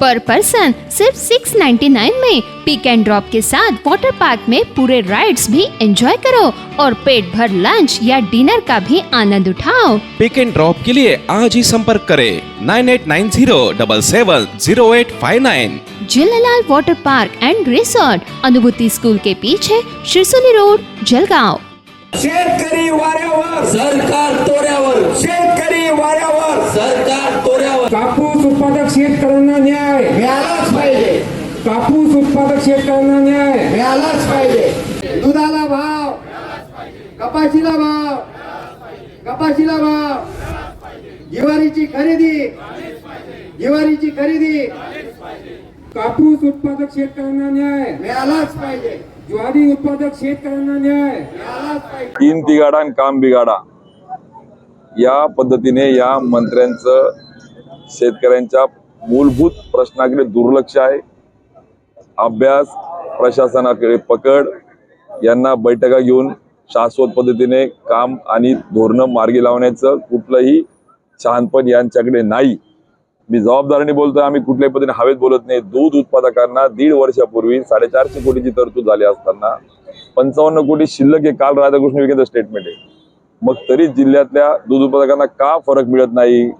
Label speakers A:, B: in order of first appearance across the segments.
A: पर person सिर्फ़ 699 में पिक and drop के साथ वाटर पार्क में पूरे राइड्स भी एंजॉय करो और पेट भर लंच या डिनर का भी आनंद उठाओ।
B: पिक एंड ड्रॉप के लिए आज ही संपर्क करें nine eight nine zero double seven zero eight five nine
A: Jhulelal water park and resort Anubhuti school के पीछे शिरसोली रोड जलगांव।
C: शेतकरी वाऱ्यावर
D: सरकार तोऱ्यावर।
C: शेतकरी वाऱ्यावर
D: सरकार तोऱ्यावर।
E: कापूस उत्पादक शेतकऱ्यांना न्याय कापूस उत्पादक शेतकऱ्यांना न्याय.
C: मिळालाच पाहिजे. दुधाला भाव. कपाशीला भाव. कपाशीला भाव. ज्वारीची खरेदी. ज्वारीची खरेदी.
E: कापूस उत्पादक शेतकऱ्यांना न्याय.
C: मिळालाच पाहिजे.
E: ज्वारी उत्पादक शेतकऱ्यांना न्याय.
C: मिळालाच पाहिजे.
F: तीन तिगाडा आणि काम बिगाडा या पद्धतीने या मंत्र्यांचं शेतकऱ्यांच्या मूलभूत प्रश्नाकडे दुर्लक्ष आहे. अभ्यास प्रशासनाकडे पकड यांना बैठका घेऊन शाश्वत पद्धतीने काम आणि धोरणं मार्गी लावण्याचं कुठलंही शहाणपण यांच्याकडे नाही. मी जबाबदारीने बोलतोय आम्ही कुठल्याही पद्धतीने हवेत बोलत नाही. दूध उत्पादकांना दीड वर्षापूर्वी साडेचारशे कोटीची तरतूद झाली असताना पंचावन्न कोटी शिल्लक हे काल राधाकृष्ण विखेचं स्टेटमेंट आहे. मग तरी जिल्ह्यातल्या दूध उत्पादकांना का फरक मिळत नाही?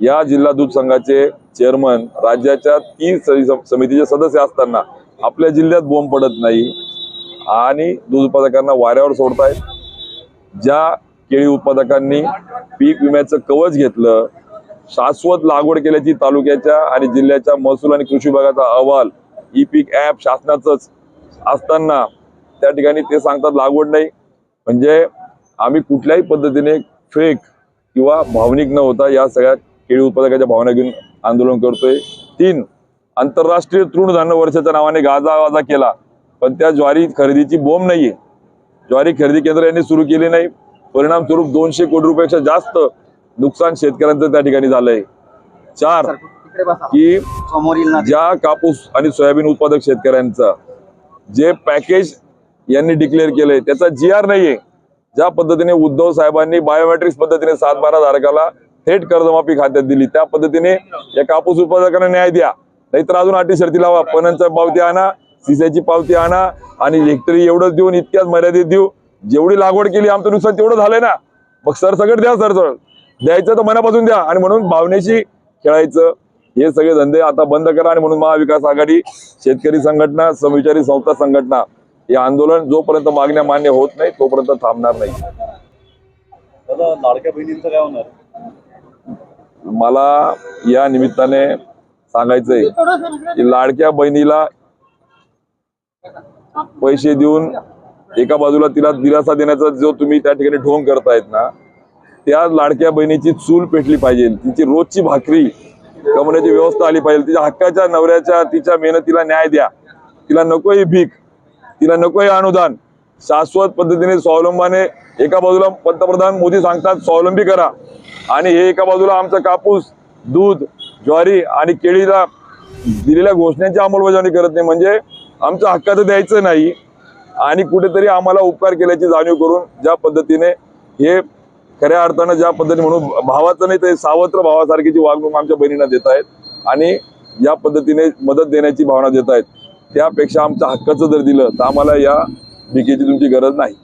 F: या जिल्हा दूध संघाचे चेअरमन राज्याच्या तीन समितीचे सदस्य असताना आपल्या जिल्ह्यात बोंब पडत नाही आणि दूध उत्पादकांना वाऱ्यावर सोडतायत. ज्या केळी उत्पादकांनी पीक विम्याचं कवच घेतलं शाश्वत लागवड केल्याची तालुक्याच्या आणि जिल्ह्याच्या महसूल आणि कृषी विभागाचा अहवाल ई पीक ॲप शासनाचंच असताना त्या ठिकाणी ते सांगतात लागवड नाही. म्हणजे आम्ही कुठल्याही पद्धतीने फेक किंवा भावनिक न होता या सगळ्या केळी उत्पादकाच्या भावना घेऊन आंदोलन करतोय. तीन आंतरराष्ट्रीय तृणधान्य वर्षाच्या नावाने गाजा वाजा केला. पण त्या ज्वारी खरेदीची बोंब नाहीये. ज्वारी खरेदी केंद्र यांनी सुरू केली नाही. परिणाम स्वरूप दोनशे कोटी रुपयापेक्षा जास्त नुकसान शेतकऱ्यांचं त्या ठिकाणी झालंय. चार की ज्या कापूस आणि सोयाबीन उत्पादक शेतकऱ्यांचा जे पॅकेज यांनी डिक्लेअर केलंय त्याचा जी आर नाहीये. ज्या पद्धतीने उद्धव साहेबांनी बायोमेट्रिक्स पद्धतीने सात बारा धारकाला थेट कर्जमाफी खात्यात दिली. त्या पद्धतीने या कापूस उत्पादकांना न्याय द्या. नाहीतर अजून अटी शर्ती लावा. पणनच्या पावती आणा सिसाची पावती आणा आणि हेक्टरी एवढंच देऊन इतक्याच मर्यादित देऊ. जेवढी लागवड केली आमचं नुकसान तेवढं झालंय ना. मग सरसकट द्या सरसळ द्यायचं तर मनापासून द्या आणि म्हणून भावनेशी खेळायचं. हे सगळे धंदे आता बंद करा आणि म्हणून महाविकास आघाडी शेतकरी संघटना समविचारी संस्था संघटना हे आंदोलन जोपर्यंत मागण्या मान्य होत नाही तोपर्यंत थांबणार नाही.
G: दादा लाडक्या बहिणींचं काय होणार?
F: मला या निमित्ताने सांगायचंय की लाडक्या बहिणीला पैसे देऊन एका बाजूला तिला दिलासा देण्याचा जो तुम्ही त्या ठिकाणी ढोंग करतायत ना त्या लाडक्या बहिणीची चूल पेटली पाहिजे तिची रोजची भाकरी कमवण्याची व्यवस्था आली पाहिजे तिच्या हक्काच्या नवऱ्याच्या तिच्या मेहनतीला न्याय द्या तिला नकोही भीक तिला नकोही अनुदान शाश्वत पद्धतीने स्वावलंबाने एका बाजूला पंतप्रधान मोदी सांगतात स्वावलंबी करा. आणि हे एका बाजूला आमचा कापूस दूध ज्वारी आणि केळीला दिलेल्या घोषणांची अंमलबजावणी करत नाही. म्हणजे आमच्या हक्काचं द्यायचं नाही आणि कुठेतरी आम्हाला उपकार केल्याची जाणीव करून ज्या पद्धतीने हे खऱ्या अर्थानं ज्या पद्धतीने म्हणून भावाचं नाही ते सावत्र भावासारखीची वागणूक आमच्या बहिणींना देत आहेत आणि या पद्धतीने मदत देण्याची भावना देत आहेत. त्यापेक्षा आमच्या हक्काचं जर दिलं तर आम्हाला या भीकेची तुमची गरज नाही.